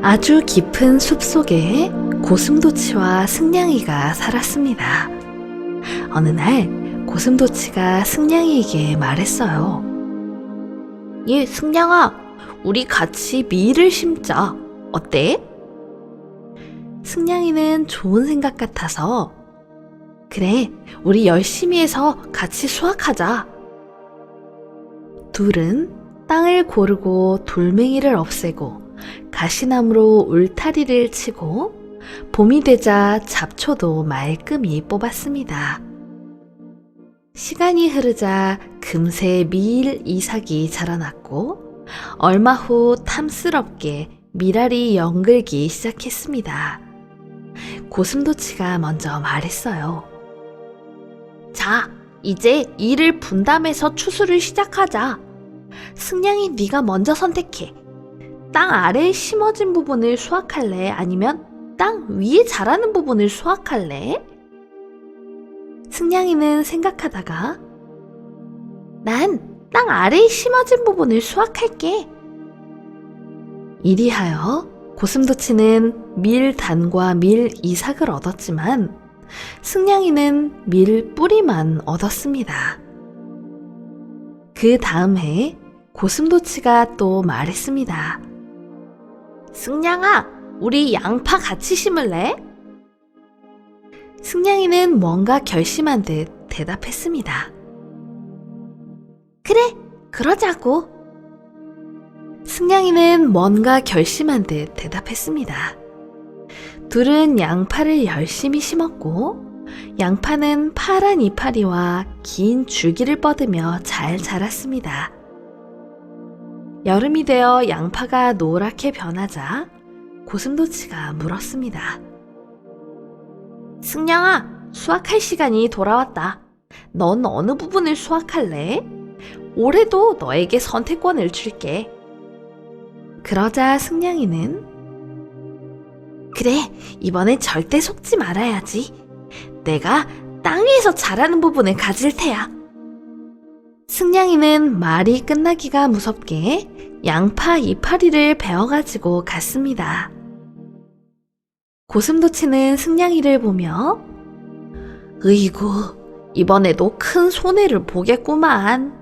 아주 깊은 숲 속에 고슴도치와 승냥이가 살았습니다. 어느 날 고슴도치가 승냥이에게 말했어요. 예, 승냥아, 우리 같이 밀을 심자. 어때? 승냥이는 좋은 생각 같아서 그래, 우리 열심히 해서 같이 수확하자. 둘은 땅을 고르고 돌멩이를 없애고 가시나무로 울타리를 치고 봄이 되자 잡초도 말끔히 뽑았습니다. 시간이 흐르자 금세 밀 이삭이 자라났고 얼마 후 탐스럽게 밀알이 연글기 시작했습니다. 고슴도치가 먼저 말했어요. 자, 이제 이를 분담해서 추수를 시작하자. 승냥이 네가 먼저 선택해. 땅 아래에 심어진 부분을 수확할래? 아니면 땅 위에 자라는 부분을 수확할래? 승냥이는 생각하다가 난 땅 아래에 심어진 부분을 수확할게. 이리하여 고슴도치는 밀단과 밀 이삭을 얻었지만 승냥이는 밀 뿌리만 얻었습니다. 그 다음 해 고슴도치가 또 말했습니다. 승냥아, 우리 양파 같이 심을래? 승냥이는 뭔가 결심한 듯 대답했습니다. 그래, 그러자고. 승냥이는 뭔가 결심한 듯 대답했습니다. 둘은 양파를 열심히 심었고, 양파는 파란 이파리와 긴 줄기를 뻗으며 잘 자랐습니다. 여름이 되어 양파가 노랗게 변하자 고슴도치가 물었습니다. 승냥아, 수확할 시간이 돌아왔다. 넌 어느 부분을 수확할래? 올해도 너에게 선택권을 줄게. 그러자 승냥이는 그래, 이번엔 절대 속지 말아야지. 내가 땅 위에서 자라는 부분을 가질 테야. 승냥이는 말이 끝나기가 무섭게 양파 이파리를 베어가지고 갔습니다. 고슴도치는 승냥이를 보며 으이구, 이번에도 큰 손해를 보겠구만.